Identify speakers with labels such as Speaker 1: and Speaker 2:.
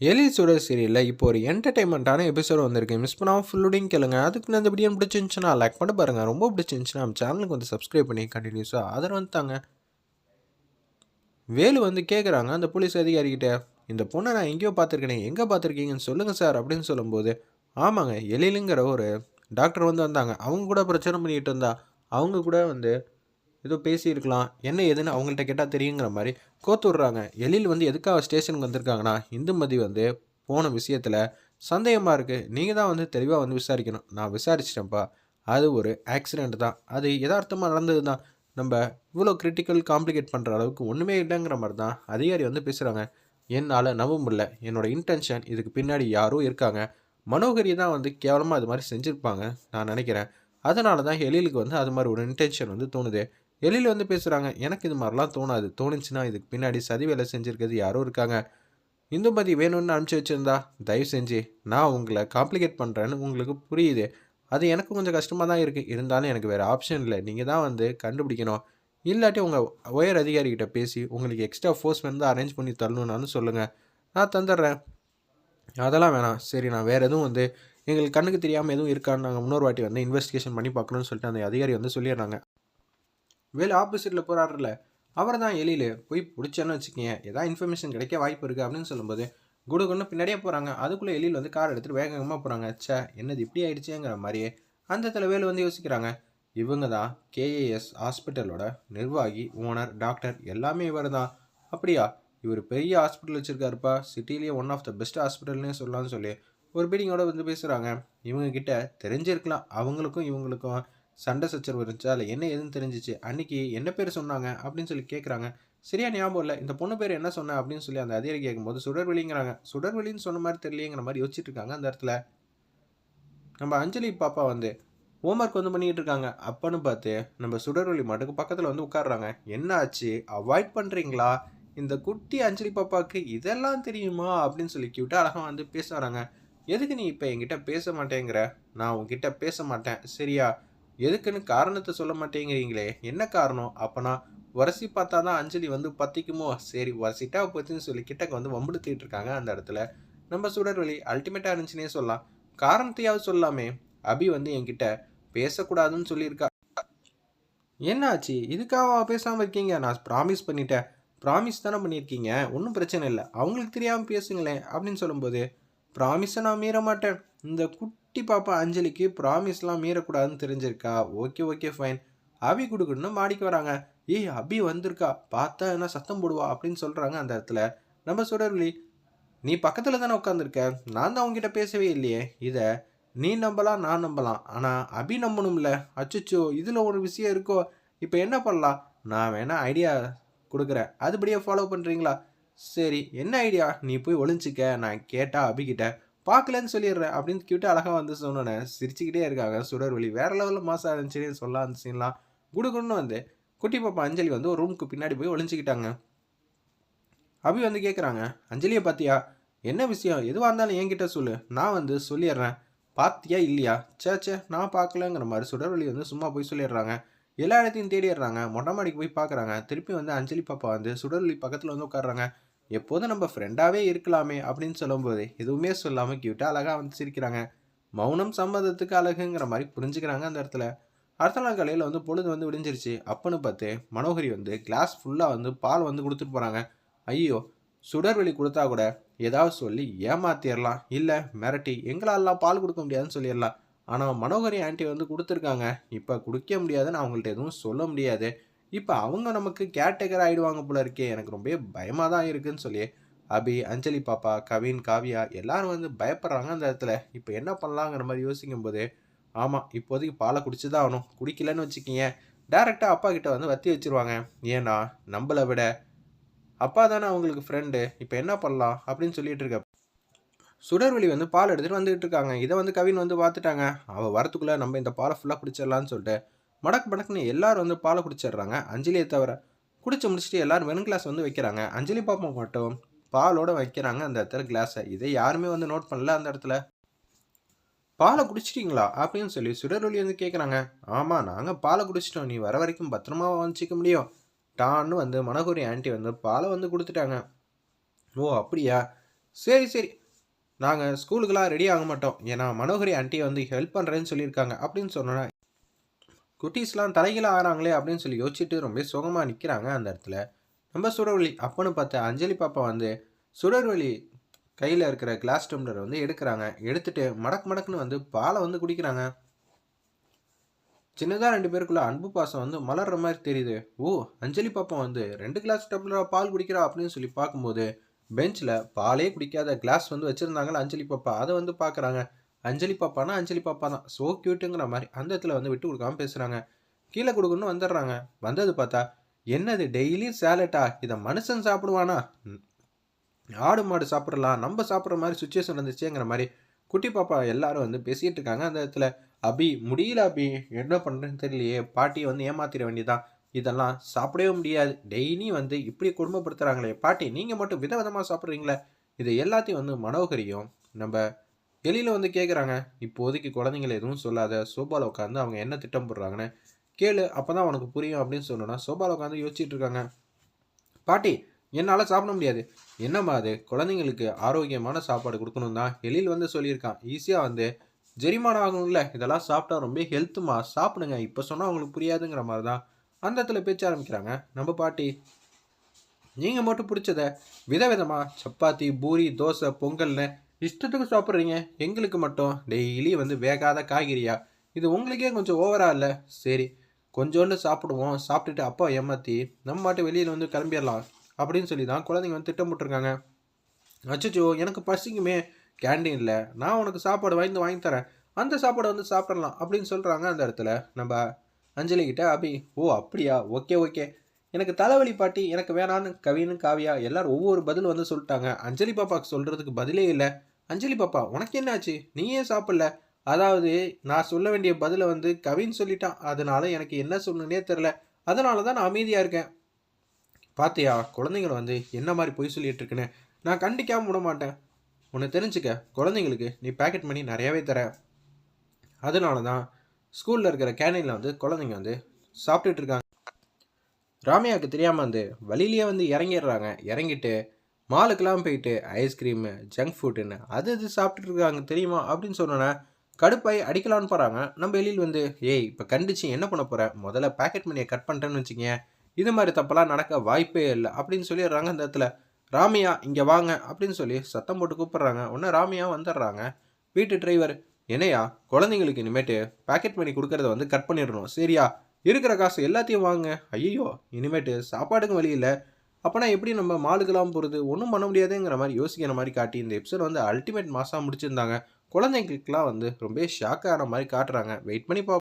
Speaker 1: எலி சுடர் சீரியலில் இப்போ ஒரு என்டர்டைன்மெண்ட்டான எபிசோட் வந்திருக்கு. மிஸ் பண்ணாமல் ஃபுல்லுடையும் கேளுங்க. அதுக்கு நான் இந்த வீடியோ பிடிச்சிருந்துச்சுன்னா லைக் பண்ண பாருங்கள் ரொம்ப பிடிச்சிருந்துச்சுன்னா நம்ம சேனலுக்கு வந்து சப்ஸ்கிரைப் பண்ணி கண்டினியூஸாக ஆதரவு வந்துட்டாங்க வேலு வந்து கேட்குறாங்க அந்த போலீஸ் அதிகாரிக்கிட்ட இந்த பொண்ணை நான் எங்கேயோ பார்த்துருக்கேனே. எங்கே பார்த்துருக்கீங்கன்னு சொல்லுங்கள் சார் அப்படின்னு சொல்லும்போது ஆமாங்க எழிலுங்கிற ஒரு டாக்டர் வந்து வந்தாங்க. அவங்க கூட பிரச்சனை பண்ணிகிட்டு இருந்தா அவங்க கூட வந்து ஏதோ பேசியிருக்கலாம். என்ன ஏதுன்னு அவங்கள்ட்ட கேட்டால் தெரியுங்கிற மாதிரி கோத்து விட்றாங்க. எழில் வந்து எதுக்காக ஸ்டேஷனுக்கு வந்திருக்காங்கன்னா இந்துமதி வந்து போன விஷயத்தில் சந்தேகமாக இருக்குது நீங்கள் தான் வந்து தெளிவாக வந்து விசாரிக்கணும். நான் விசாரிச்சிட்டேன்ப்பா. அது ஒரு ஆக்சிடெண்ட் தான். அது யதார்த்தமாக நடந்தது தான் நம்ம இவ்வளோ கிரிட்டிக்கல் காம்ப்ளிகேட் பண்ணுற அளவுக்கு ஒன்றுமே இல்லைங்கிற மாதிரி தான் அதிகாரி வந்து பேசுகிறாங்க என்னால் நம்ப முடியல. என்னோடய இன்டென்ஷன் இதுக்கு பின்னாடி யாரோ இருக்காங்க. மனோகரி தான் வந்து கேவலமாக அது மாதிரி செஞ்சுருப்பாங்க நான் நினைக்கிறேன். அதனால தான் எழிலுக்கு வந்து அது மாதிரி ஒரு இன்டென்ஷன் வந்து தோணுது. எழில் வந்து பேசுகிறாங்க எனக்கு இது மாதிரிலாம் தோணாது. தோணுச்சுன்னா இதுக்கு பின்னாடி சதி வேலை செஞ்சுருக்கிறது யாரோ இருக்காங்க. இந்துமதி வேணும்னு அனுப்பிச்சி வச்சுருந்தா தயவு செஞ்சு நான் உங்களை காம்ப்ளிகேட் பண்ணுறேன்னு உங்களுக்கு புரியுது. அது எனக்கு கொஞ்சம் கஷ்டமாக தான் இருக்குது இருந்தாலும் எனக்கு வேறு ஆப்ஷன் இல்லை. நீங்கள் தான் வந்து கண்டுபிடிக்கணும். இல்லாட்டி உங்கள் உயர் அதிகாரிகிட்ட பேசி உங்களுக்கு எக்ஸ்ட்ரா ஃபோர்ஸ் வந்து அரேஞ்ச் பண்ணி தரணும்னாலும் சொல்லுங்கள் நான் தந்துடுறேன். அதெல்லாம் வேணாம். சரி நான் வேறு எதுவும் வந்து எங்களுக்கு கண்ணுக்கு தெரியாமல் எதுவும் இருக்கான்னு நாங்கள் இன்னொரு வாட்டி வந்து இன்வெஸ்டிகேஷன் பண்ணி பார்க்கணும்னு சொல்லிட்டு அந்த அதிகாரி வந்து சொல்லிடுறாங்க. வேலை ஆப்போசிட்டில் போகிறாருல அவர் தான் எலியில் போய் பிடிச்சேன்னு வச்சுக்கோங்க ஏதாவது இன்ஃபர்மேஷன் கிடைக்க வாய்ப்பு இருக்குது அப்படின்னு சொல்லும்போது குடுகுன்னு பின்னாடியே போகிறாங்க அதுக்குள்ளே எலியில் வந்து கார் எடுத்துகிட்டு வேகமாக போகிறாங்க ச்சே என்னது இப்படி ஆயிடுச்சுங்கிற மாதிரியே அந்த இடத்துல வேலு வந்து யோசிக்கிறாங்க. இவங்க தான் கேஏஎஸ் ஹாஸ்பிட்டலோட நிர்வாகி ஓனர் டாக்டர் எல்லாமே இவர் தான் அப்படியா? இவர் பெரிய ஹாஸ்பிட்டல் வச்சுருக்காருப்பா. சிட்டிலேயே ஒன் ஆஃப் த பெஸ்ட் ஹாஸ்பிட்டல்னே சொல்லலாம்னு சொல்லி ஒரு பீடிங்கோட வந்து பேசுகிறாங்க இவங்க கிட்ட தெரிஞ்சிருக்கலாம். அவங்களுக்கும் இவங்களுக்கும். சண்டை சச்சரவு இருந்துச்சா? அதில் என்ன எதுன்னு தெரிஞ்சிச்சு? அன்னைக்கு என்ன பேர் சொன்னாங்க? அப்படின்னு சொல்லி கேட்குறாங்க சரியா ஞாபகம் இல்லை. இந்த பொண்ணு பேர் என்ன சொன்ன? அப்படின்னு சொல்லி அந்த அதிகாரி கேட்கும்போது சுடர்வெளிங்கிறாங்க. சுடர்வெளின்னு சொன்ன மாதிரி தெரியலங்கிற மாதிரி யோசிச்சுட்டு இருக்காங்க அந்த இடத்துல. நம்ம அஞ்சலி பாப்பா வந்து ஹோம்ஒர்க் வந்து பண்ணிக்கிட்டு இருக்காங்க. அப்பன்னு பார்த்து நம்ம சுடர்வெளி மாட்டுக்கு பக்கத்தில் வந்து உட்காடுறாங்க என்ன ஆச்சு? அவாய்ட் பண்ணுறீங்களா இந்த குட்டி அஞ்சலி பாப்பாவுக்கு இதெல்லாம் தெரியுமா? அப்படின்னு சொல்லி கியூட்டாக அழகாக வந்து பேச வராங்க எதுக்கு நீ இப்போ என்கிட்ட பேச மாட்டேங்கிற? நான் உங்ககிட்ட பேச மாட்டேன். சரியா? எதுக்குன்னு காரணத்தை சொல்ல மாட்டேங்கிறீங்களே? என்ன காரணம்? அப்போனா உரசி பார்த்தா தான் அஞ்சலி வந்து பத்திக்குமோ? சரி உரசிட்டா போச்சுன்னு சொல்லி கிட்டக்கு வந்து வம்புடுத்திட்டு இருக்காங்க அந்த இடத்துல. நம்ம சுடர்வழி அல்டிமேட்டாக இருந்துச்சுன்னே சொல்லலாம். காரணத்தையாவது சொல்லாமே அபி வந்து என்கிட்ட பேசக்கூடாதுன்னு சொல்லியிருக்கா. என்னாச்சு? இதுக்காக பேசாமல் இருக்கீங்க? நான் ப்ராமிஸ் பண்ணிட்டேன். ப்ராமிஸ் தானே பண்ணியிருக்கீங்க? ஒன்றும் பிரச்சனை இல்லை. அவங்களுக்கு தெரியாமல் பேசுங்களேன் அப்படின்னு சொல்லும்போது ப்ராமிஸை நான் மீற மாட்டேன் இந்த குட்டி பாப்பா அஞ்சலிக்கு ப்ராமிஸ்லாம் மீறக்கூடாதுன்னு தெரிஞ்சிருக்கா? ஓகே ஓகே ஃபைன் அபி கொடுக்கணும்னு மாடிக்கு வராங்க. ஏய் அபி வந்திருக்கா? பார்த்தா என்ன சத்தம் போடுவா? அப்படின்னு சொல்கிறாங்க அந்த இடத்துல. நம்ம சுடர்லி நீ பக்கத்தில் தானே உட்காந்துருக்க நான் தான் உங்ககிட்ட பேசவே இல்லையே. இதை நீ நம்பலாம் நான் நம்பலாம். ஆனால் அபி நம்பணும்ல. அச்சுச்சோ இதில் ஒரு விஷயம் இருக்கோ? இப்போ என்ன பண்ணலாம்? நான் வேணால் ஐடியா கொடுக்குறேன். அதுபடியே ஃபாலோ பண்ணுறீங்களா சரி என்ன ஐடியா? நீ போய் ஒளிஞ்சிக்க நான் கேட்டா அபிகிட்ட பார்க்கலன்னு சொல்லிடுறேன் அப்படின்னு கிட்ட அழகாக வந்து சொன்னோன்னே சிரிச்சுக்கிட்டே இருக்காங்க. சுடர்வழி வேற லெவலில் மாசம் இருந்துச்சுன்னு சொல்லலாம் அந்த சீன்லாம் குடுக்குன்னு வந்து குட்டி பாப்பா அஞ்சலி வந்து ஒரு ரூமுக்கு பின்னாடி போய் ஒளிஞ்சிக்கிட்டாங்க. அபி வந்து கேட்குறாங்க அஞ்சலியை பார்த்தியா என்ன விஷயம்? எதுவாக இருந்தாலும் என்கிட்ட சொல்லு. நான் வந்து சொல்லிடுறேன். பார்த்தியா இல்லையா? சே சே நான் பார்க்கலங்கிற மாதிரி சுடர்வழி வந்து சும்மா போய் சொல்லிடுறாங்க. எல்லா இடத்தையும் தேடிடுறாங்க மொட்டை மாடிக்கு போய் பார்க்குறாங்க திருப்பி வந்து அஞ்சலி பாப்பா வந்து சுடர்வழி பக்கத்தில் வந்து உட்காடுறாங்க எப்போதும் நம்ம ஃப்ரெண்டாகவே இருக்கலாமே அப்படின்னு சொல்லும்போது எதுவுமே சொல்லாமல் கியூட்டாக அழகாக வந்து சிரிக்கிறாங்க. மௌனம் சம்மதத்துக்கு அழகுங்கிற மாதிரி புரிஞ்சுக்கிறாங்க அந்த இடத்துல. அடுத்த நாள் காலையில் வந்து பொழுது வந்து விடிஞ்சிருச்சு. அப்பன்னு பார்த்து மனோகரி வந்து கிளாஸ் ஃபுல்லாக வந்து பால் வந்து கொடுத்துட்டு போகிறாங்க ஐயோ சுடர்வெளி கொடுத்தா கூட ஏதாவது சொல்லி ஏமாத்திடலாம் இல்லை மிரட்டி எங்களாலாம் பால் கொடுக்க முடியாதுன்னு சொல்லிடலாம் ஆனால் மனோகரி ஆண்டி வந்து கொடுத்துருக்காங்க. இப்போ குடிக்க முடியாதுன்னு அவங்கள்ட்ட எதுவும் சொல்ல முடியாது. இப்போ அவங்க நமக்கு கேர்டேக்கர் ஆகிடுவாங்க போல இருக்கே. எனக்கு ரொம்ப பயமாக தான் இருக்குன்னு சொல்லி அபி அஞ்சலி பாப்பா கவின் காவியா எல்லாரும் வந்து பயப்படுறாங்க அந்த இடத்துல. இப்போ என்ன பண்ணலாங்கிற மாதிரி யோசிக்கும் போது ஆமாம் இப்போதைக்கு பாலை குடிச்சு தான் ஆகணும். குடிக்கலன்னு வச்சுக்கிங்க. டேரெக்டாக அப்பா கிட்ட வந்து வத்தி வச்சிருவாங்க. ஏன்னா நம்மளை விட அப்பா தானே அவங்களுக்கு ஃப்ரெண்டு இப்போ என்ன பண்ணலாம் அப்படின்னு சொல்லிட்டு இருக்க சுடர்வெளி வந்து பால் எடுத்துகிட்டு வந்துகிட்டு இருக்காங்க. இதை வந்து கவின் வந்து பார்த்துட்டாங்க. அவள் வரத்துக்குள்ளே நம்ம இந்த பாலை ஃபுல்லாக குடிச்சிடலான்னு சொல்லிட்டு மடக்கு மடக்குன்னு எல்லாரும் வந்து பாலை குடிச்சிடுறாங்க. அஞ்சலியை தவிர குடிச்சு முடிச்சுட்டு எல்லாரும் வெறும் கிளாஸ் வந்து வைக்கிறாங்க. அஞ்சலி பாப்பா மட்டும் பாலோட வைக்கிறாங்க அந்த இடத்துல கிளாஸை இதை யாருமே வந்து நோட் பண்ணல அந்த இடத்துல. பாலை குடிச்சிட்டிங்களா? அப்படின்னு சொல்லி சுடரொலி வந்து கேட்குறாங்க ஆமாம் நாங்கள் பாலை குடிச்சிட்டோம். நீ வர வரைக்கும் பத்திரமா வச்சுக்க முடியும். டான்னு வந்து மனகுரி ஆண்டி வந்து பாலை வந்து கொடுத்துட்டாங்க. ஓ அப்படியா? சரி சரி. நாங்கள் ஸ்கூலுக்கெல்லாம் ரெடி ஆக மாட்டோம். ஏன்னா மனோகரி ஆண்டி வந்து ஹெல்ப் பண்ணுறேன்னு சொல்லியிருக்காங்க அப்படின்னு சொன்னோன்னா குட்டீஸ்லாம் தலைகீழ ஆகிறாங்களே அப்படின்னு சொல்லி யோசிச்சுட்டு ரொம்ப சுகமாக நிற்கிறாங்க அந்த இடத்துல. நம்ம சுடர்வழி அப்பன்னு பார்த்த அஞ்சலி பாப்பா வந்து சுடர்வழி கையில் இருக்கிற கிளாஸ் டம்ளர் வந்து எடுக்கிறாங்க. எடுத்துட்டு மடக்கு மடக்குன்னு வந்து பாலை வந்து குடிக்கிறாங்க. சின்னதாக ரெண்டு பேருக்குள்ள அன்பு பாசம் வந்து மலர்ற மாதிரி தெரியுது. ஓ அஞ்சலி பாப்பா வந்து ரெண்டு கிளாஸ் டம்ளராக பால் குடிக்கிறா அப்படின்னு சொல்லி பார்க்கும்போது பெஞ்சில் பாலே குடிக்காத கிளாஸ் வந்து வச்சுருந்தாங்களா அஞ்சலி பாப்பா அதை வந்து பார்க்குறாங்க. அஞ்சலி பாப்பானா அஞ்சலி பாப்பா தான் ஸோ க்யூட்டுங்கிற மாதிரி அந்த இடத்துல வந்து விட்டு கொடுக்காம பேசுகிறாங்க கீழே கொடுக்கணும்னு வந்துடுறாங்க. வந்தது பார்த்தா என்னது டெய்லி சேலட்டா இதை மனுஷன் சாப்பிடுவானா? ஆடு மாடு சாப்பிட்றலாம் நம்ம சாப்பிட்ற மாதிரி சுச்சுவேஷன் இருந்துச்சுங்கிற மாதிரி குட்டி பாப்பா எல்லாரும் வந்து பேசிகிட்டு இருக்காங்க அந்த இடத்துல. அபி முடியல அபி என்ன பண்ணுறேன்னு தெரியலையே. பாட்டியை வந்து ஏமாத்திட வேண்டியதான் இதெல்லாம் சாப்பிடவே முடியாது. டெய்லி வந்து இப்படி குடும்பப்படுத்துகிறாங்களே பாட்டி நீங்கள் மட்டும் விதவிதமாக சாப்பிட்றீங்களே. இதை எல்லாத்தையும் வந்து மனோகரியும் நம்ம எலியில் வந்து கேட்குறாங்க இப்போதைக்கு குழந்தைங்கள எதுவும் சொல்லாத சோபாவில் உட்காந்து அவங்க என்ன திட்டம் போடுறாங்கன்னு கேளு அப்போ தான் உனக்கு புரியும் அப்படின்னு சொன்னோன்னா சோபாவில் உட்காந்து யோசிச்சுட்டு இருக்காங்க. பாட்டி என்னால் சாப்பிட முடியாது. என்னம்மா அது? குழந்தைங்களுக்கு ஆரோக்கியமான சாப்பாடு கொடுக்கணும் தான் எழில் வந்து சொல்லியிருக்கான். ஈஸியாக வந்து ஜெரிமானம் ஆகணும்ல இதெல்லாம் சாப்பிட்டா ரொம்ப ஹெல்த்துமா? சாப்பிடுங்க இப்போ சொன்னால் அவங்களுக்கு புரியாதுங்கிற மாதிரி தான் அந்த இடத்துல பேச்ச ஆரம்பிக்கிறாங்க. நம்ம பாட்டி நீங்கள் மட்டும் பிடிச்சத விதவிதமாக சப்பாத்தி பூரி தோசை பொங்கல்னு இஷ்டத்துக்கு சாப்பிட்றீங்க. எங்களுக்கு மட்டும். டெய்லி வந்து வேகாத காய்கறியா? இது உங்களுக்கே கொஞ்சம் ஓவரா இல்லை? சரி கொஞ்சோண்டு சாப்பிடுவோம். சாப்பிட்டுட்டு அப்பா ஏமாற்றி நம்ம மாட்டு வெளியில் வந்து கிளம்பிடலாம். அப்படின்னு சொல்லி தான் குழந்தைங்க வந்து திட்டம் அச்சோ எனக்கு பசிக்குமே. கேண்டீனில் நான் உனக்கு சாப்பாடு வாங்கி வாங்கி தரேன். அந்த சாப்பாடை வந்து சாப்பிடலாம் அப்படின்னு சொல்கிறாங்க அந்த இடத்துல. நம்ம அஞ்சலி கிட்ட அபி ஓ அப்படியா? Okay okay. எனக்கு தலைவலி பாட்டி எனக்கு வேணான்னு கவின்னு காவியா எல்லாரும் ஒவ்வொரு பதில் வந்து சொல்லிட்டாங்க. அஞ்சலி பாப்பாவுக்கு சொல்கிறதுக்கு பதிலே இல்லை. அஞ்சலி பாப்பா உனக்கு என்னாச்சு? நீ ஏன் சாப்பிடல? அதாவது நான் சொல்ல வேண்டிய பதிலை வந்து கவின்னு சொல்லிட்டான். அதனால எனக்கு என்ன சொல்லணுன்னே தெரில அதனால தான் நான் அமைதியாக இருக்கேன். பாத்தியா குழந்தைங்கள வந்து என்ன மாதிரி பொய் சொல்லிட்டு இருக்குன்னு நான் கண்டிக்காமல் விட மாட்டேன். உன்னை தெரிஞ்சுக்க குழந்தைங்களுக்கு நீ பேக்கெட் பண்ணி நிறையாவே தர. அதனால தான் ஸ்கூலில் இருக்கிற கேண்டீனில் வந்து குழந்தைங்க வந்து சாப்பிட்டுட்டு இருக்காங்க. ராமியாவுக்கு தெரியாமல் வந்து வழியிலேயே வந்து இறங்கிடுறாங்க. இறங்கிட்டு மாலுக்கெல்லாம் போயிட்டு ஐஸ்கிரீமு ஜங்க் ஃபுட்டுன்னு அது இது சாப்பிட்டுட்டு இருக்காங்க தெரியுமா? அப்படின்னு சொன்னோன்னே கடுப்பாய் அடிக்கலான்னு போகிறாங்க நம்ம வெளியில் வந்து ஏய் இப்போ கண்டிச்சு என்ன பண்ண போகிற முதல்ல பேக்கெட் மணியை கட் பண்ணிட்டேன்னு வச்சுக்கங்க இது மாதிரி தப்பெல்லாம் நடக்க வாய்ப்பே இல்லை. அப்படின்னு சொல்லிடுறாங்க அந்த இடத்துல. ராமியா இங்கே வாங்க. அப்படின்னு சொல்லி சத்தம் போட்டு கூப்பிட்றாங்க. உடனே ராமியா வந்துடுறாங்க. வீட்டு டிரைவர் என்னையா குழந்தைங்களுக்கு இனிமேட்டு பேக்கெட் மணி கொடுக்கறத வந்து கட் பண்ணிடணும். சரியா? இருக்கிற காசு எல்லாத்தையும் வாங்க ஐயோ இனிமேட்டு சாப்பாடுக்கும் வழி இல்லை. அப்போனா எப்படி நம்ம மாலுக்கெல்லாம் போகிறது ஒன்றும் பண்ண முடியாதுங்கிற மாதிரி யோசிக்கிற மாதிரி காட்டி இந்த எபிசோட் வந்து அல்டிமேட் மாசாக முடிச்சிருந்தாங்க. குழந்தைங்களுக்குலாம் வந்து ரொம்ப ஷாக்கான மாதிரி காட்டுறாங்க. வெயிட் பண்ணி பார்ப்போம்